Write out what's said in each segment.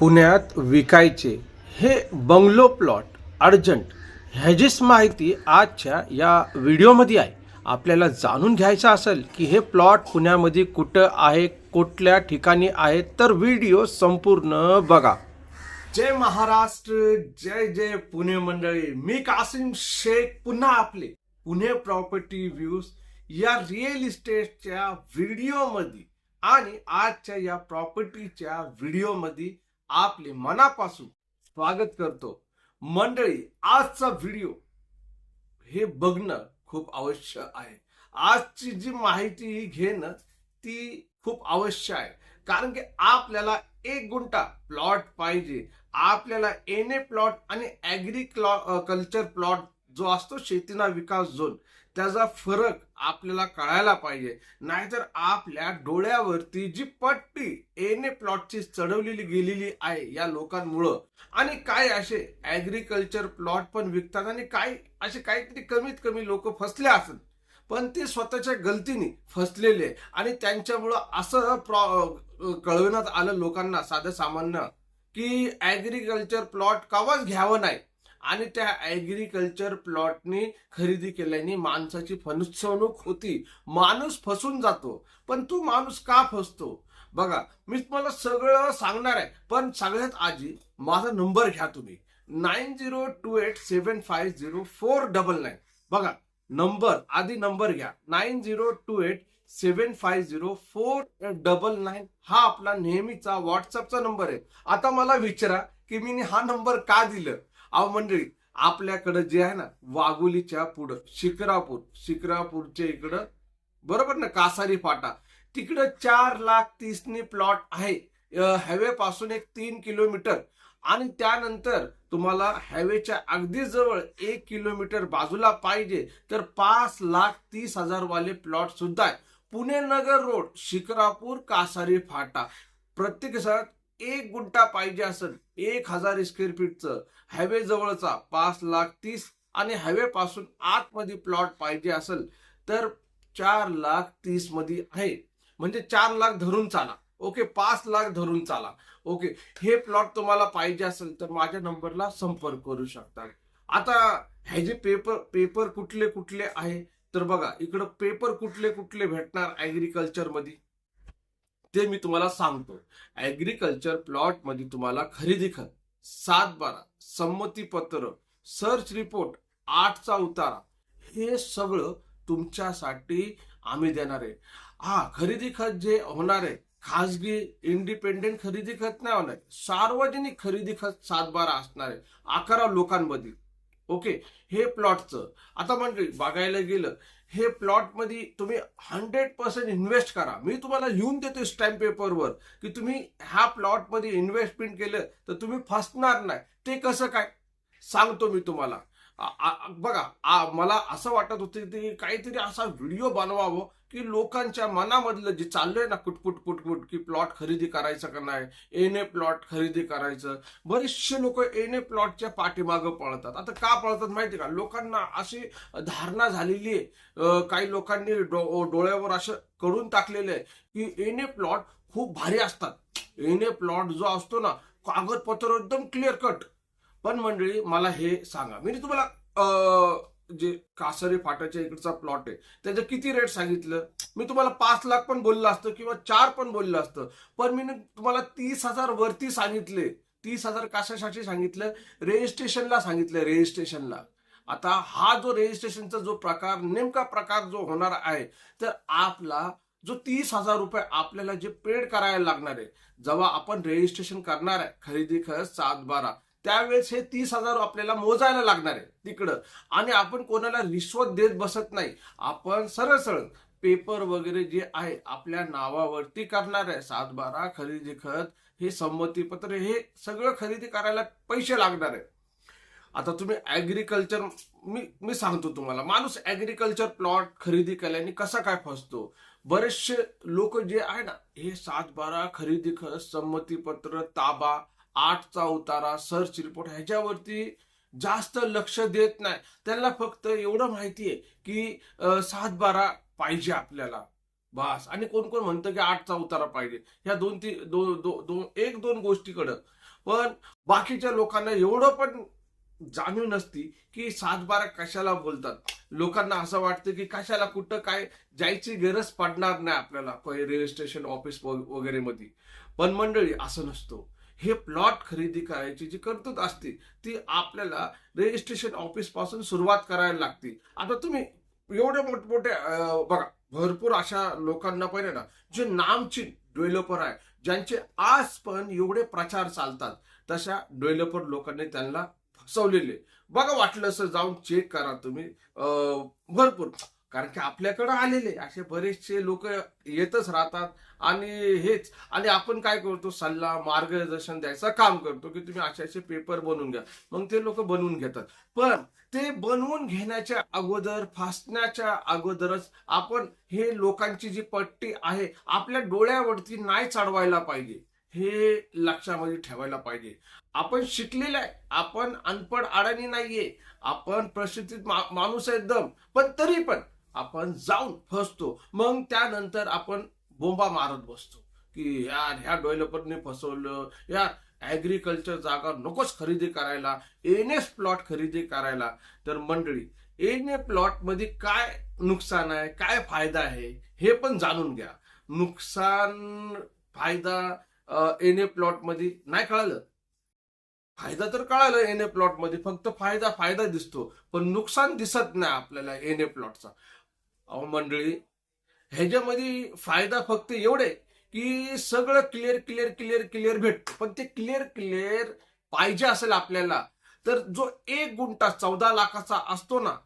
पुण्यात विकायचे. हे बंगलो प्लॉट अर्जंट. ह्याचीच माहिती आजच्या या व्हिडिओमध्ये आहे. आपल्याला जाणून घ्यायचं असेल की हे प्लॉट पुण्यामध्ये कुठं आहे कुठल्या ठिकाणी आहे तर व्हिडिओ संपूर्ण बघा. जय महाराष्ट्र जय जय पुणे मंडळी. मी कासिम शेख पुन्हा आपले पुणे प्रॉपर्टी व्ह्यूज या रिअल इस्टेटच्या व्हिडिओमध्ये आणि आजच्या या प्रॉपर्टीच्या व्हिडिओमध्ये आपले मनापासून स्वागत करतो. मंडळी आजचा व्हिडिओ हे बघणं खूप आवश्यक आहे. आजची जी माहिती ही घेणं ती खूप आवश्यक आहे. कारण की आपल्याला एक गुंठा प्लॉट पाहिजे. आपल्याला एने प्लॉट आणि ऍग्री कल्चर प्लॉट जो असतो शेतीना विकास झोन त्याचा फरक आपल्याला कळायला पाहिजे. नाहीतर आपल्या डोळ्यावरती जी पट्टी एने प्लॉटची चढवलेली गेलेली आहे या लोकांमुळं. आणि काय असे ऍग्रीकल्चर प्लॉट पण विकतात आणि काय असे काहीतरी कमीत कमी लोक फसले असत पण ते स्वतःच्या गलतीने फसलेले आणि त्यांच्यामुळं असं प्रॉ कळविण्यात आलं लोकांना साधं सामान्य की ऍग्रीकल्चर प्लॉट कवाच घ्यावं नाही. आणि त्या ऍग्रिकल्चर प्लॉटनी खरेदी केल्याने माणसाची फसवणूक होती. माणूस फसून जातो पण तो माणूस का फसतो? बघा मी तुम्हाला सगळं सांगणार आहे पण सगळ्यात आधी माझा नंबर घ्या तुम्ही. Nine zero two eight seven five zero four double nine बघा नंबर आधी नंबर घ्या. Nine zero two eight seven five zero four double nine हा आपला नेहमीचा व्हॉट्सअपचा नंबर आहे. आता मला विचारा की मी हा नंबर का दिलं? अहो मंडळी आपल्याकडं जे आहे ना वाघोलीच्या पुढं शिक्रापूर शिक्रापूरच्या इकडं बरोबर ना कासारी फाटा. तिकडं चार लाख तीसनी प्लॉट आहे. हायवे पासून एक तीन किलोमीटर. आणि त्यानंतर तुम्हाला हायवेच्या अगदी जवळ एक किलोमीटर बाजूला पाहिजे तर पाच लाख तीस हजार वाले प्लॉट सुद्धा आहे. पुणे नगर रोड शिक्रापूर कासारी फाटा. प्रत्येक दिवसात एक गुंठा पाहिजे असेल एक हजार स्क्वेअर फीटचं हायवे जवळचा पाच लाख तीस आणि हायवे पासून आतमध्ये प्लॉट पाहिजे असेल तर चार लाख तीसमध्ये आहे. म्हणजे चार लाख धरून चाला. ओके पाच लाख धरून चाला. ओके हे प्लॉट तुम्हाला पाहिजे असेल तर माझ्या नंबरला संपर्क करू शकता. आता ह्याचे पेपर पेपर कुठले कुठले आहे? तर बघा इकडं पेपर कुठले कुठले भेटणार ॲग्रिकल्चरमध्ये ते मी तुम्हाला सांगतो ऍग्रीकल्चर प्लॉटमध्ये तुम्हाला खरेदी खत सात बारा संमती पत्र सर्च रिपोर्ट आठचा उतारा. हे सगळं तुमच्यासाठी आम्ही देणार आहे. हा खरेदी खत जे होणार आहे खाजगी इंडिपेंडेंट खरेदी खत नाही होणार. सार्वजनिक खरेदी खत सात बारा असणार आहे. अकरा लोकांमधील. ओके हे प्लॉटचं. आता म्हणजे बघायला गेलं हे प्लॉटमध्ये तुम्ही हंड्रेड पर्सेंट इन्व्हेस्ट करा. मी तुम्हाला लिहून देतो स्टॅम्प पेपरवर की तुम्ही ह्या प्लॉटमध्ये इन्व्हेस्टमेंट केलं तर तुम्ही फसणार नाही. ते कसं काय? सांगतो मी तुम्हाला. बघा आ- मला असं वाटत होतं की काहीतरी असा व्हिडिओ बनवावं की लोकांच्या मनामधलं जे चाललंय ना कुटकुट कुटकुट की प्लॉट खरेदी करायचं का नाही एने प्लॉट खरेदी करायचं. बरेचसे लोक एने प्लॉटच्या पाठीमागं पळतात. आता का पळतात माहिती का? लोकांना अशी धारणा झालेली आहे. काही लोकांनी डो- डोळ्यावर असं करून टाकलेलं आहे की एने प्लॉट खूप भारी असतात. एने प्लॉट जो असतो ना कागदपत्र एकदम क्लिअर कट पण मंडळी मला हे सांगा. मी तुम्हाला जे कासारी फाट्याच्या इकडचा प्लॉट आहे त्याचं किती रेट सांगितलं? मी तुम्हाला पाच लाख पण बोललं असतं किंवा चार पण बोललं असतं पण मी तुम्हाला तीस हजार वरती सांगितले. तीस हजार कशासाठी सांगितलं रजिस्ट्रेशनला सांगितलं रजिस्ट्रेशनला आता हा जो रजिस्ट्रेशनचा जो प्रकार नेमका प्रकार जो होणार आहे तर आपला जो तीस हजार रुपये आपल्याला जे पेड करायला लागणार आहे जेव्हा आपण रजिस्ट्रेशन करणार आहे खरेदी खर्च सात बारा. त्यावेळेस हे तीस हजार आपल्याला मोजायला लागणार आहे तिकडं. आणि आपण कोणाला रिश्वत देत बसत नाही. आपण सरळ सरळ पेपर वगैरे जे आहे आपल्या नावावरती करणार आहे. सात बारा खरेदी खत हे संमतीपत्र हे सगळं खरेदी करायला पैसे लागणार आहे. आता तुम्ही ऍग्रीकल्चर मी मी सांगतो तुम्हाला. माणूस ऍग्रीकल्चर प्लॉट खरेदी केल्याने कसा काय फसतो? बरेचसे लोक जे आहे ना हे सात बारा खरेदी खत संमतीपत्र ताबा आठचा उतारा सर्च रिपोर्ट ह्याच्यावरती जास्त लक्ष देत नाही. त्यांना फक्त एवढं माहिती आहे की सात बारा पाहिजे आपल्याला. बास. आणि कोण कोण म्हणतं की आठचा उतारा पाहिजे. ह्या दोन ती दोन दो- दो, एक दोन गोष्टीकडं. पण बाकीच्या लोकांना एवढं पण जाणीव नसती की सातबारा कशाला बोलतात. लोकांना असं वाटतं की कशाला कुठं काय जायची गरज पडणार नाही आपल्याला. रजिस्ट्रेशन ऑफिस वगैरे मध्ये पण मंडळी असं नसतो. हे प्लॉट खरेदी करायची जी तरतूद असते ती आपल्याला रजिस्ट्रेशन ऑफिसपासून सुरुवात करायला लागते आता तुम्ही एवढे मोठमोठे बघा भरपूर अशा लोकांना पहिले ना जे नामचीन डेव्हलपर आहे ज्यांचे आज पण एवढे प्रचार चालतात तशा डेव्हलपर लोकांनी त्यांना फसवलेले. बघा वाटलं असं जाऊन चेक करा तुम्ही. भरपूर. कारण की आपल्याकडे आलेले असे बरेचसे लोक येतच राहतात आणि हेच. आणि आपण काय करतो? सल्ला मार्गदर्शन द्यायचं काम करतो की तुम्ही असे असे पेपर बनवून घ्या. मग ते लोक बनवून घेतात. पण ते बनवून घेण्याच्या अगोदर फासण्याच्या अगोदरच आपण हे लोकांची जी पट्टी आहे आपल्या डोळ्यावरती नाही चढवायला पाहिजे. हे लक्षामध्ये ठेवायला पाहिजे. आपण शिकलेलं आहे. आपण अनपड अडाणी नाहीये. आपण प्रशिक्षित माणूस आहे एकदम. पण तरी पण आपण जाऊन फसतो. मग त्यानंतर आपण बोंबा मारत बसतो. की यार ह्या डेव्हलपरने फसवलं. यार ऍग्रिकल्चर जागा नकोच खरेदी करायला. एन एस प्लॉट खरेदी करायला. तर मंडळी एन ए प्लॉटमध्ये काय नुकसान आहे? काय फायदा आहे? हे पण जाणून घ्या. नुकसान फायदा एन ए प्लॉटमध्ये नाही कळालं. फायदा तर कळालं एन ए प्लॉटमध्ये. फक्त फायदा फायदा दिसतो. पण नुकसान दिसत नाही आपल्याला एन ए प्लॉटचा अहो मंडळी ह्याच्यामध्ये फायदा फक्त एवढे की सगळं क्लिअर क्लिअर क्लिअर क्लिअर भेटतं. पण ते क्लिअर क्लिअर पाहिजे असेल आपल्याला तर जो एक गुंठा चौदा लाखाचा असतो ना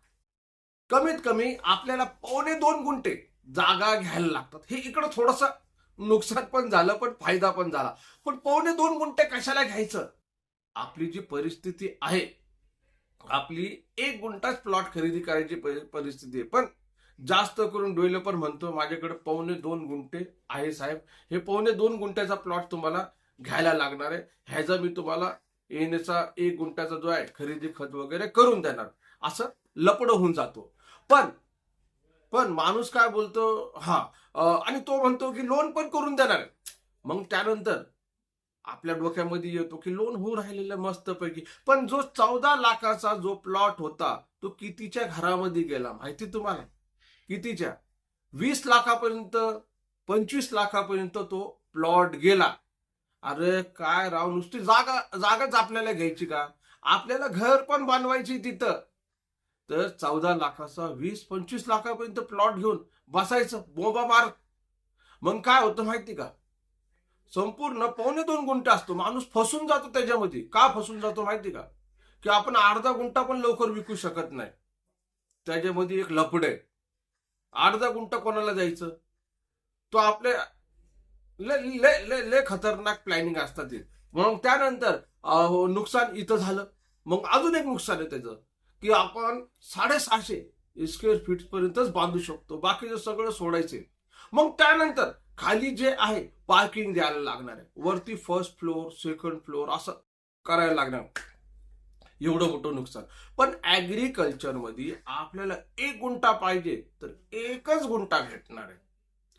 कमीत कमी आपल्याला पावणे दोन गुंठे जागा घ्यायला लागतात. हे इकडं थोडस नुकसान पण झालं पण फायदा पण झाला. पण पावणे दोन गुंठे कशाला घ्यायचं? आपली जी परिस्थिती आहे आपली एक गुंठाच प्लॉट खरेदी करायची परि- परिस्थिती आहे. पण जास्त करून डेव्हलपर म्हणतो. माझ्याकडे पावणे दोन गुंठे आहे साहेब. हे पावणे दोन गुंठ्याचा प्लॉट तुम्हाला घ्यायला लागणार आहे. ह्याचा मी तुम्हाला येण्याचा एक गुंठ्याचा जो आहे खरेदी खत वगैरे करून देणार. असं लपड होऊन जातो. पण पण माणूस काय बोलतो? हा आणि तो म्हणतो की लोन पण करून देणार मग त्यानंतर आपल्या डोक्यामध्ये येतो की लोन होऊ राहिलेलं मस्तपैकी. पण जो चौदा लाखाचा जो प्लॉट होता तो कितीच्या घरामध्ये गेला? माहिती तुम्हाला? कितीच्या? वीस लाखापर्यंत पंचवीस लाखापर्यंत तो प्लॉट गेला. अरे काय राव नुसती जागा जागाच आपल्याला घ्यायची का? आपल्याला घर पण बांधवायची तिथं. तर चौदा लाखाचा वीस पंचवीस लाखापर्यंत प्लॉट घेऊन बसायचं बोबा मार. मग काय होतं माहिती का? संपूर्ण पावणे दोन गुंठे असतो. माणूस फसून जातो त्याच्यामध्ये. का फसून जातो माहिती का? की आपण अर्धा गुंठा पण लवकर विकू शकत नाही. त्याच्यामध्ये एक लपड आहे. अर्धा गुंठा कोणाला जायचं तो आपले ले ले ले ले खतरनाक प्लॅनिंग असतात मग त्यानंतर हो, नुकसान इथं झालं. मग अजून एक नुकसान आहे त्याचं की आपण साडेसहाशे स्क्वेअर फीट पर्यंतच बांधू शकतो. बाकीचं सगळं सोडायचे मग त्यानंतर खाली जे आहे पार्किंग द्यायला लागणार आहे. वरती फर्स्ट फ्लोअर सेकंड फ्लोअर असं करायला लागणार. एवढं मोठं नुकसान. पण ऍग्रिकल्चरमध्ये आपल्याला एक गुंठा पाहिजे तर एकच गुंठा भेटणार आहे.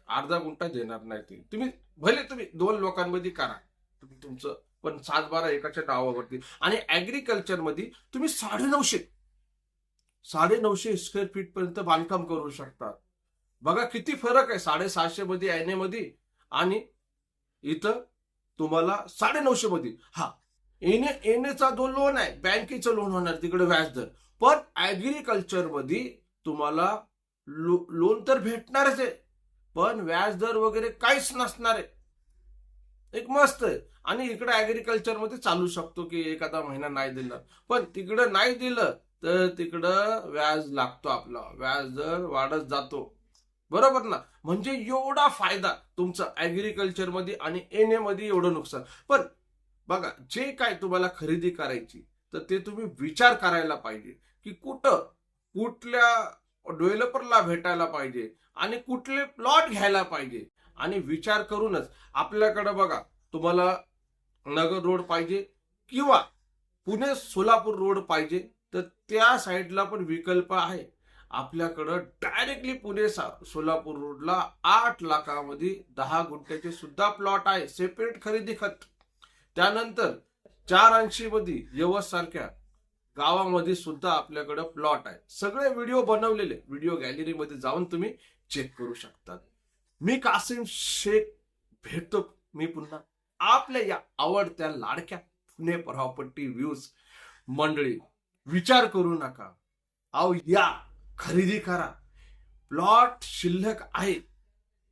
अर्धा गुंठा देणार नाही ते. तुम्ही भले तुम्ही दोन लोकांमध्ये करा. तुम्ही तुमचं पण सात बारा एकाच्या नावावरती. आणि ऍग्रिकल्चरमध्ये तुम्ही साडे नऊशे साडे नऊशे स्क्वेअर फीट पर्यंत बांधकाम करू शकतात बघा किती फरक आहे साडेसहाशे मध्ये एनमध्ये. आणि इथं तुम्हाला साडे नऊशे मध्ये. हा एन एनएचा जो लोन आहे बँकेचं लोन होणार तिकडे व्याजदर. पण ऍग्रिकल्चरमध्ये तुम्हाला लो, लोन तर भेटणारच आहे. पण व्याजदर वगैरे काहीच नसणार आहे. एक मस्त आहे. आणि इकडे ऍग्रिकल्चरमध्ये चालू शकतो की एखादा महिना नाही दिला. पण तिकडं नाही दिलं तर तिकडं व्याज लागतो आपला. व्याजदर वाढत जातो. बरोबर ना? म्हणजे एवढा फायदा तुमचा ऍग्रिकल्चरमध्ये आणि एन ए मध्ये एवढं नुकसान. पण बघा जे काय तुम्हाला खरेदी करायची तर ते तुम्ही विचार करायला पाहिजे की कुठं कुठल्या डेव्हलपरला भेटायला पाहिजे आणि कुठले प्लॉट घ्यायला पाहिजे. आणि विचार करूनच आपल्याकडे बघा तुम्हाला नगर रोड पाहिजे किंवा पुणे सोलापूर रोड पाहिजे तर त्या साईडला पण विकल्प आहे. आपल्याकडं डायरेक्टली पुणे सा- सोलापूर रोडला आठ लाखामध्ये दहा गुंठ्याचे सुद्धा प्लॉट आहे सेपरेट खरेदी खत. त्यानंतर चार ऐंशी मध्ये यवत सारख्या गावामध्ये सुद्धा आपल्याकडे प्लॉट आहे सगळे व्हिडिओ बनवलेले. व्हिडिओ गॅलरीमध्ये जाऊन तुम्ही चेक करू शकता. मी कासिम शेख भेटतो. मी पुन्हा आपल्या या आवडत्या लाडक्या पुणे प्रॉपर्टी व्ह्यूज मंडळी विचार करू नका. अहो या खरेदी करा. प्लॉट शिल्लक आहे.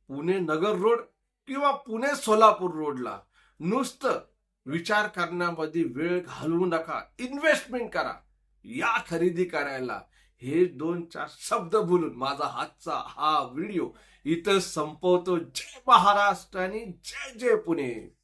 पुणे नगर रोड किंवा पुणे सोलापूर रोडला. नुसतं विचार करण्यामध्ये वेळ घालवू नका. इन्व्हेस्टमेंट करा. या खरेदी करायला. हे दोन चार शब्द बोलून माझा हातचा हा व्हिडिओ इथं संपवतो. जय महाराष्ट्र आणि जय जय पुणे.